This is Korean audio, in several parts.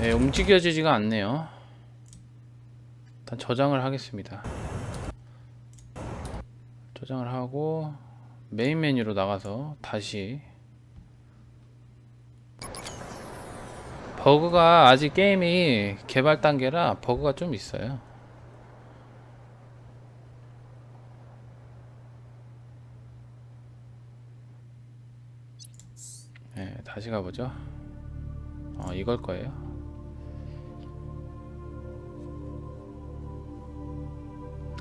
네, 움직여지지가 않네요. 일단 저장을 하겠습니다. 저장을 하고 메인 메뉴로 나가서 다시 버그가 아직 게임이 개발 단계라 버그가 좀 있어요. 네, 다시 가보죠. 어, 이걸 거예요.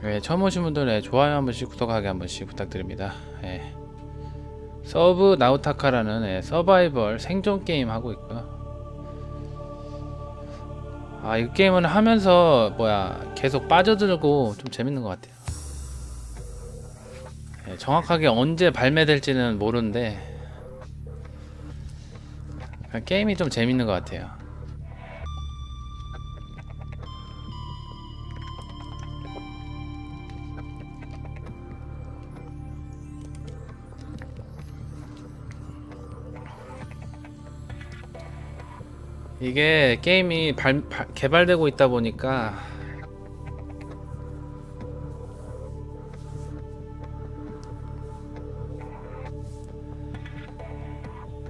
네, 처음 오신 분들 네, 좋아요 한 번씩 구독하기 한 번씩 부탁드립니다. 네. 서브 나우타카라는 네, 서바이벌 생존 게임 하고 있고요. 아, 이 게임은 하면서 뭐야 계속 빠져들고 좀 재밌는 것 같아요. 네, 정확하게 언제 발매될지는 모르는데 게임이 좀 재밌는 것 같아요. 이게 게임이 발, 발- 개발되고 있다 보니까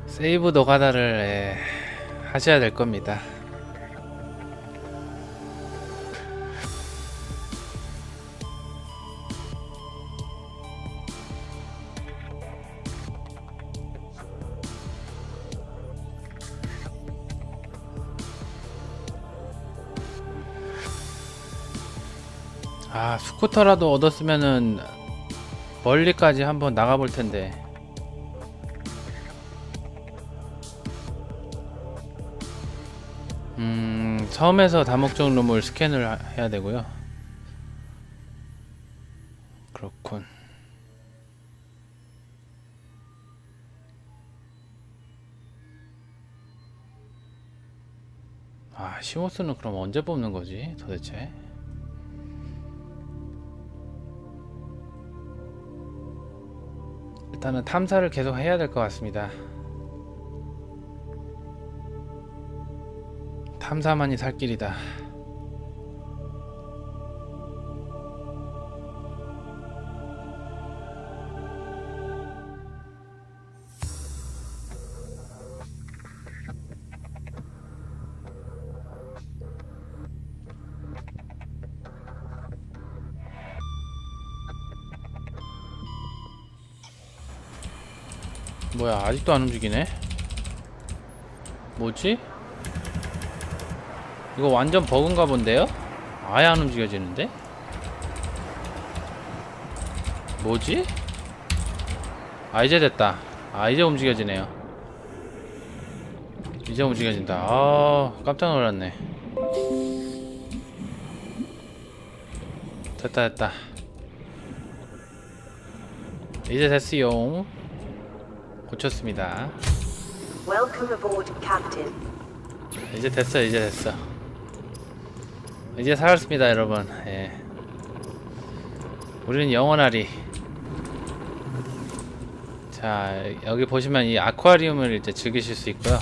세이브 노가다를 예, 하셔야 될 겁니다. 아 스쿠터라도 얻었으면은 멀리까지 한번 나가볼 텐데. 음, 섬에서 다목적 룸을 스캔을 하- 해야 되고요. 그렇군. 아, 시모스는 그럼 언제 뽑는 거지, 도대체? 일단은 탐사를 계속 해야 될 것 같습니다. 탐사만이 살 길이다. 뭐야 아직도 안 움직이네? 뭐지? 이거 완전 버그인가 본데요? 아예 안 움직여지는데? 뭐지? 아 이제 됐다 아 이제 움직여지네요 이제 움직여진다 아 깜짝 놀랐네 됐다 됐다 이제 됐어요 고쳤습니다. Welcome aboard, Captain. 이제 됐어 이제 됐어. 이제 살았습니다 여러분. 예. 우리는 영원하리. 자 여기 보시면 이 아쿠아리움을 이제 즐기실 수 있고요.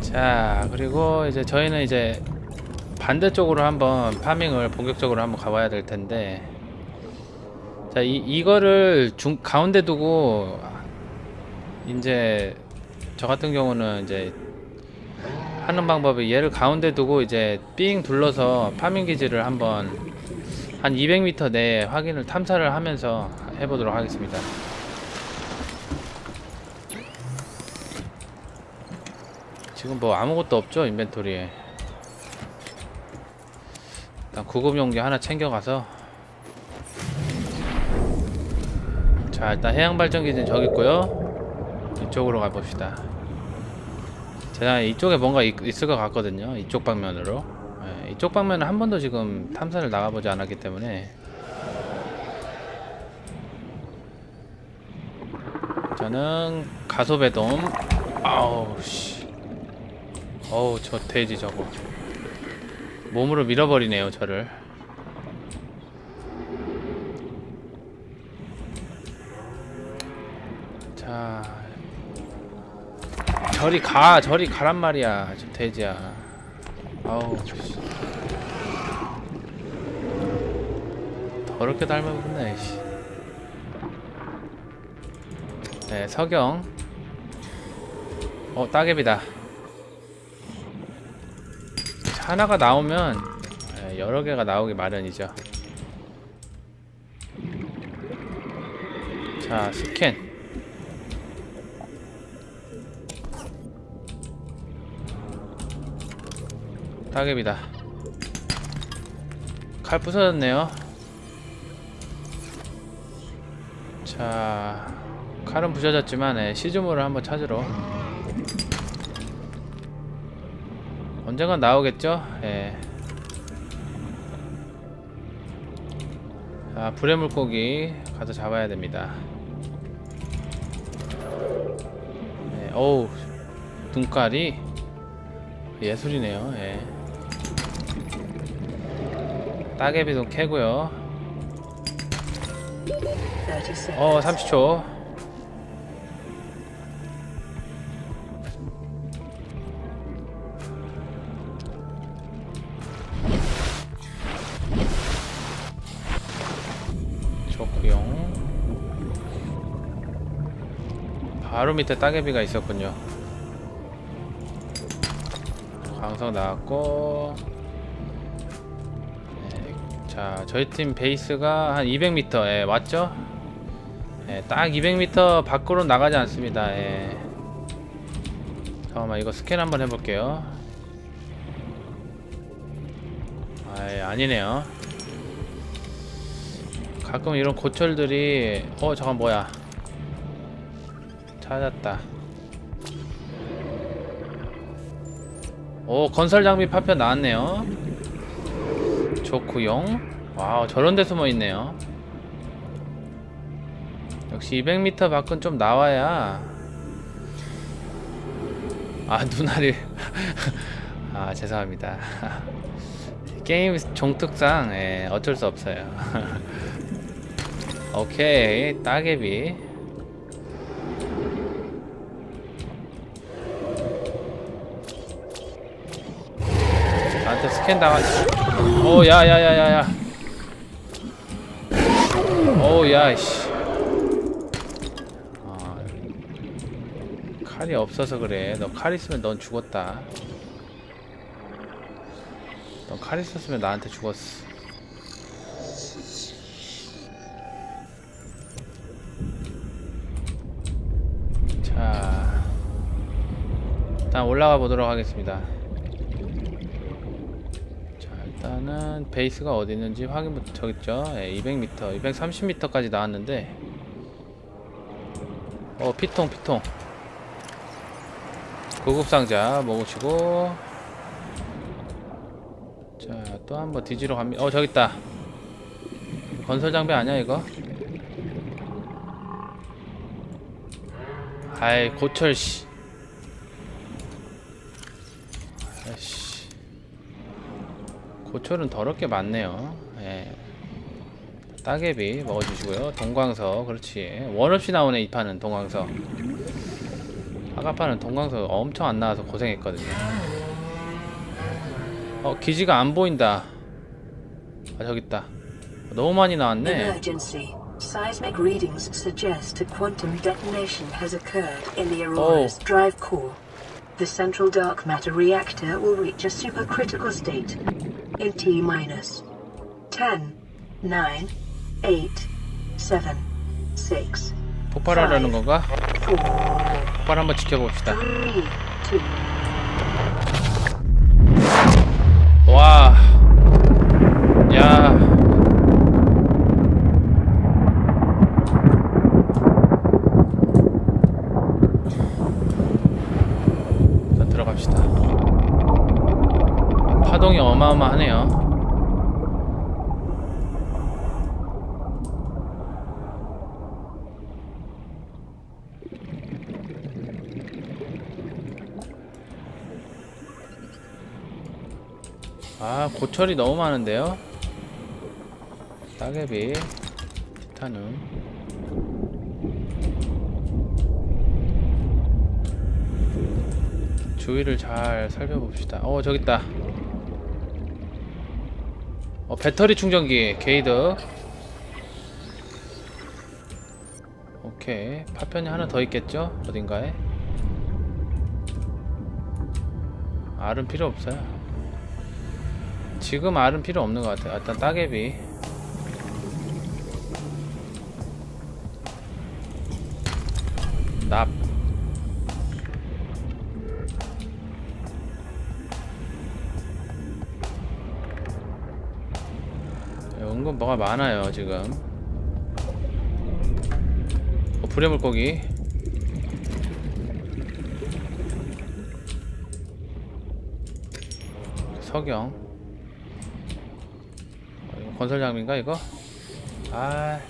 자 그리고 이제 저희는 이제 반대쪽으로 한번 파밍을 본격적으로 한번 가봐야 될 텐데 자 이, 이거를 중 가운데 두고 이제 저 같은 경우는 이제 하는 방법이 얘를 가운데 두고 이제 삥 둘러서 파밍 기지를 한번 한 200m 내에 확인을 탐사를 하면서 해보도록 하겠습니다. 지금 뭐 아무것도 없죠 인벤토리에. 일단 구급 용기 하나 챙겨가서 자 일단 해양 발전 기지는 저기 있고요. 이쪽으로 가봅시다. 제가 이쪽에 뭔가 있, 을것 같거든요. 이쪽 방면으로. 예, 이쪽 방면은 한 번도 지금 탐사를 나가보지 않았기 때문에 저는 가소배돔 아우 씨 어우 저 돼지 저거 몸으로 밀어버리네요 저를 자 저리 가 저리 가란 말이야 저 돼지야. 아우 씨. 더럽게 닮아있네 씨. 네 석영. 어 따개비다. 하나가 나오면 예, 여러 개가 나오기 마련이죠. 자 스캔 따개비다 칼 부서졌네요 자 칼은 부서졌지만 예, 시즈모를 한번 찾으러 언젠간 나오겠죠? 예. 자, 불의 물고기 가서 잡아야 됩니다. 네, 어우, 눈깔이 예술이네요. 예. 따개비도 캐고요. 30 seconds. 어, 30초. 좋구용. 바로 밑에 따개비가 있었군요. 광석 나왔고. 네, 자, 저희 팀 베이스가 한 200m, 예, 맞죠? 예, 딱 200m 밖으로 나가지 않습니다. 예. 잠깐만 이거 스캔 한번 해볼게요. 아, 예, 아니네요. 가끔 이런 고철들이 어 잠깐 뭐야? 찾았다. 오 건설 장비 파편 나왔네요. 좋구용. 와우 저런 데 숨어 있네요. 역시 200m 밖은 좀 나와야. 아 눈알이. 아 죄송합니다. 게임 종특상 예, 어쩔 수 없어요. 오케이 따개비. 나한테 스캔 당한 오 야야야야야 오 야이씨 아, 칼이 없어서 그래. 너 칼 있으면 넌 죽었다. 넌 칼 있었으면 나한테 죽었어. 자, 일단 올라가 보도록 하겠습니다. 자, 일단은 베이스가 어디 있는지 확인부터 저기 있죠. 예, 200m, 230m까지 나왔는데. 어 피통 피통. 고급 상자 먹으시고. 자 또 한번 뒤지러 갑니다. 어 저기 있다. 건설 장비 아니야 이거? 아이 고철 씨 고철은 더럽게 많네요 예 따개비 먹어주시고요. 동광석, 그렇지. 원 없이 나오네 이 판은 동광석. 아까 판은 동광석 엄청 안 나와서 고생했거든요. 어 기지가 안 보인다. 아 저기 있다. 너무 많이 나왔네. Emergency. Seismic readings suggest a quantum detonation has occurred in the Aurora's drive core. The central dark matter reactor will reach a supercritical state in T minus 10, 9, 8, 7, 6, 폭발하려는 건가? 4, 폭발 한번 지켜봅시다. 3, 2, 와. 야. 자, 들어갑시다. 파동이 어마어마하네요. 아 고철이 너무 많은데요 따개비 티타늄 주위를 잘 살펴봅시다. 어 저기 있다. 어 배터리 충전기 게이드. 오케이 파편이 하나 더 있겠죠? 어딘가에? 알은 필요 없어요. 지금 알은 필요 없는 것 같아요. 일단 따개비. 납. 은근 뭐가 많아요 지금. 어, 불의 물고기. 석영. 건설 장비인가 이거? 아.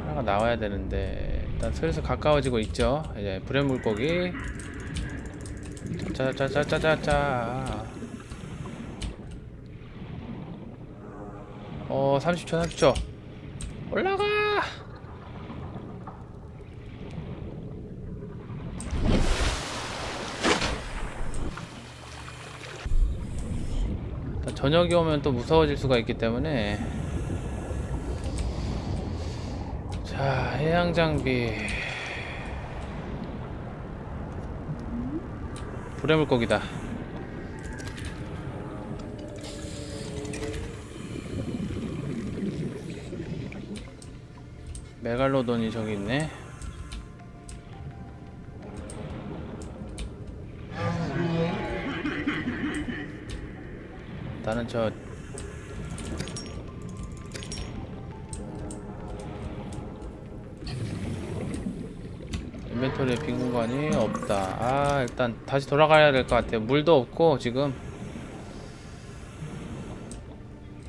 하나가 나와야 되는데 일단 슬슬 가까워지고 있죠. 이제 불의 물고기. 짜짜짜짜짜짜. 어, 30초, 30초. 올라가! 일단 저녁이 오면 또 무서워질 수가 있기 때문에. 자 해양 장비. 불의 물고기다. 메갈로돈이 저기 있네 저 인벤토리에 빈 공간이 없다. 아, 일단 다시 돌아가야 될 것 같아요. 물도 없고 지금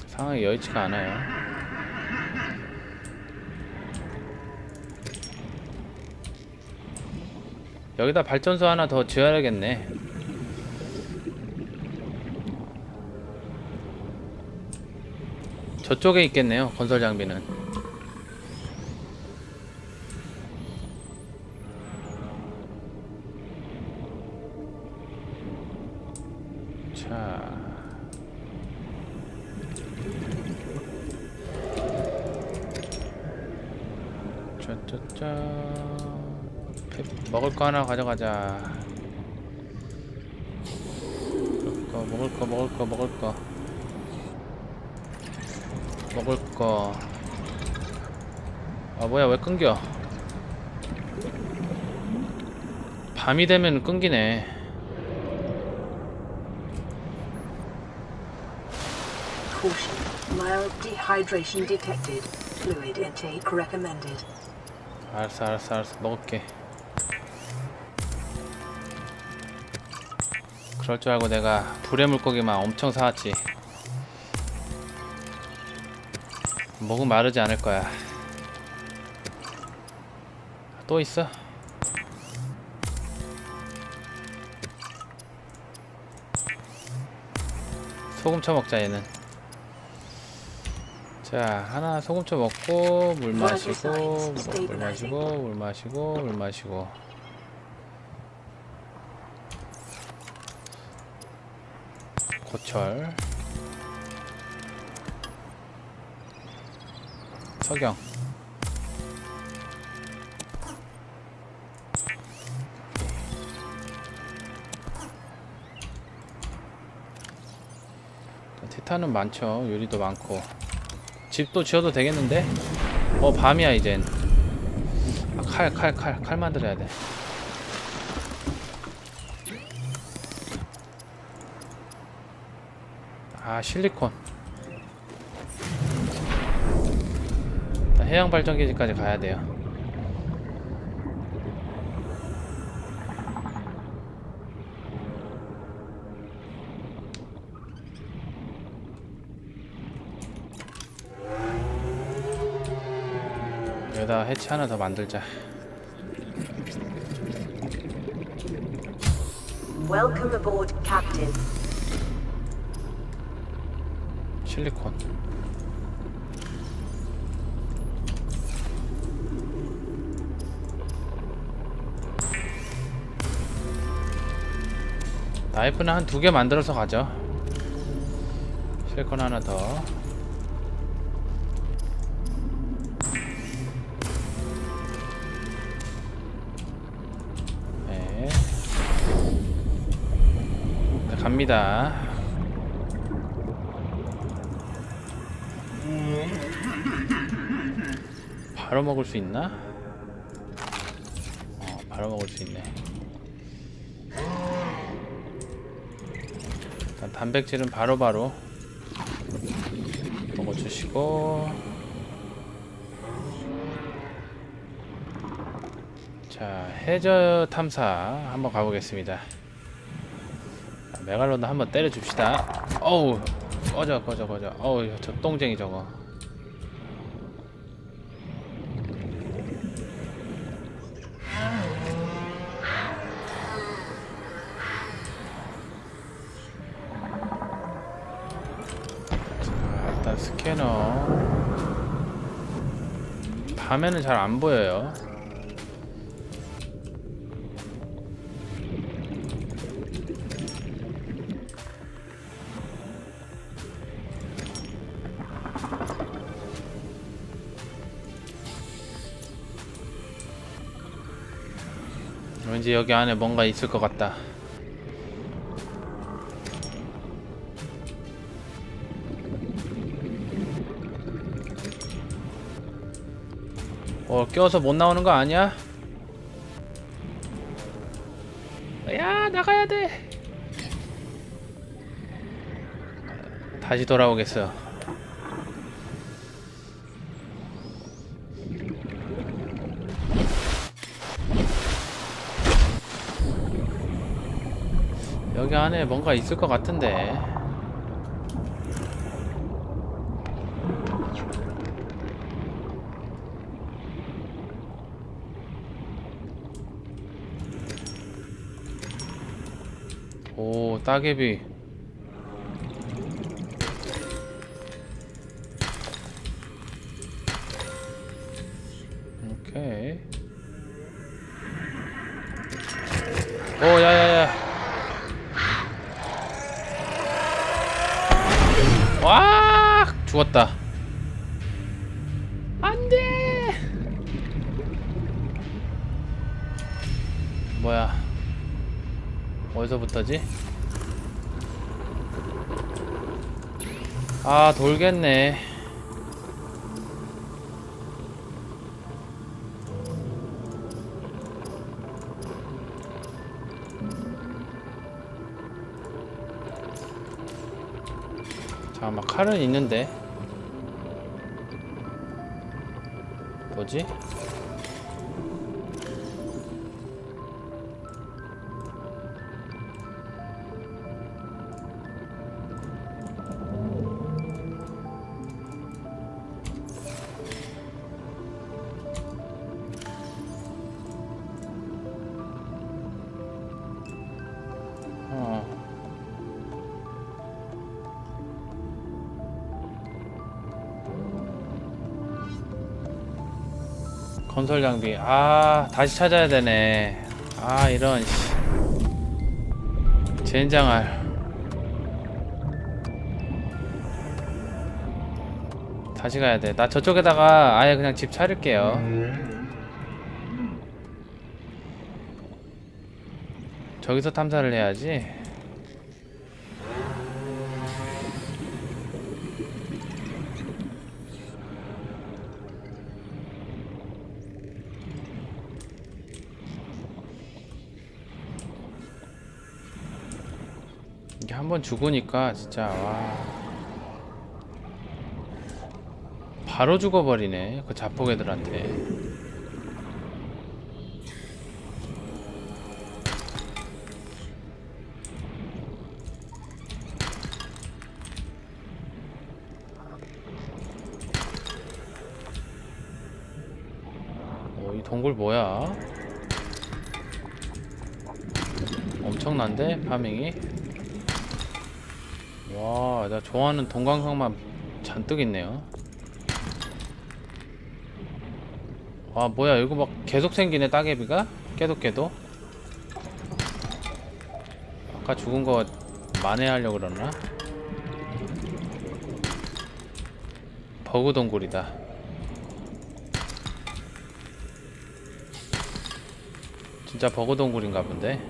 상황이 여의치가 않아요. 여기다 발전소 하나 더 지어야겠네. 저쪽에 있겠네요. 건설 장비는. 자. 짜짜짜. 먹을 거 하나 가져가자. 먹을 거, 먹을 거, 먹을 거, 먹을 거. 먹을 거. 아, 뭐야, 왜 끊겨? 밤이 되면 끊기네. 알았어, 알았어, 알았어. 먹을게. 그럴 줄 알고 내가 불의 물고기만 엄청 사왔지. 목은 마르지 않을 거야. 또 있어? 소금 쳐 먹자 얘는. 자 하나 소금 쳐 먹고 물 마시고 물 마시고 물 마시고 물 마시고 고철 석영 티탄은 많죠. 유리도 많고. 집도 지어도 되겠는데? 어 밤이야 이젠. 아, 칼 칼 칼 칼 만들어야 돼. 아 실리콘 해양 발전기지까지 가야 돼요. 여기다 해치 하나 더 만들자. Welcome aboard, Captain. 실리콘 나이프는 한 두 개 만들어서 가죠. 실컷 하나 더. 네. 자, 갑니다. 바로 먹을 수 있나? 어, 바로 먹을 수 있네. 일 단 단백질은 바로 바로 먹어주시고. 자 해저 탐사 한번 가보겠습니다. 자, 메갈로드 한번 때려줍시다. 어우 꺼져 꺼져 꺼져. 어우 저 똥쟁이 저거 스캐너 밤에는 잘 안 보여요. 왠지 여기 안에 뭔가 있을 것 같다. 어, 껴서 못 나오는 거 아니야? 야, 나가야 돼. 다시 돌아오겠어. 여기 안에 뭔가 있을 것 같은데. 오, 따개비. 아 돌겠네 잠깐만 칼은 있는데 뭐지? 건설 장비. 아, 다시 찾아야 되네. 아, 이런. 씨. 젠장할. 다시 가야 돼. 나 저쪽에다가 아예 그냥 집 차릴게요. 저기서 탐사를 해야지. 이게 한 번 죽으니까 진짜 와. 바로 죽어버리네 그 자폭애들한테 좋아하는 동광석만 잔뜩 있네요. 와, 뭐야, 이거 막 계속 생기네, 따개비가? 깨도 깨도. 아까 죽은 거 만회하려고 그러나? 버그 동굴이다. 진짜 버그 동굴인가 본데.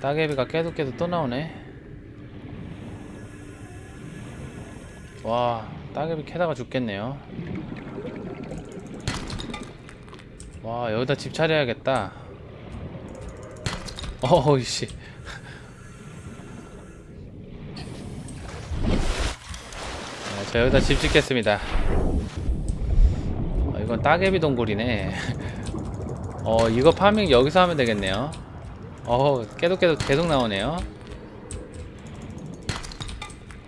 따개비가 계속 계속 또 나오네. 와, 따개비 캐다가 죽겠네요. 와, 여기다 집 차려야겠다. 어이씨. 네, 저 여기다 집 짓겠습니다. 어, 이건 따개비 동굴이네. 어, 이거 파밍 여기서 하면 되겠네요. 어, 계속 계속 계속 나오네요.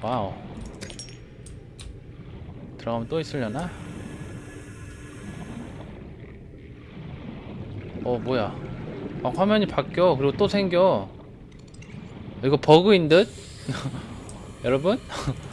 와우. 들어가면 또 있으려나? 어, 뭐야. 아, 화면이 바뀌어. 그리고 또 생겨. 이거 버그인 듯? 여러분?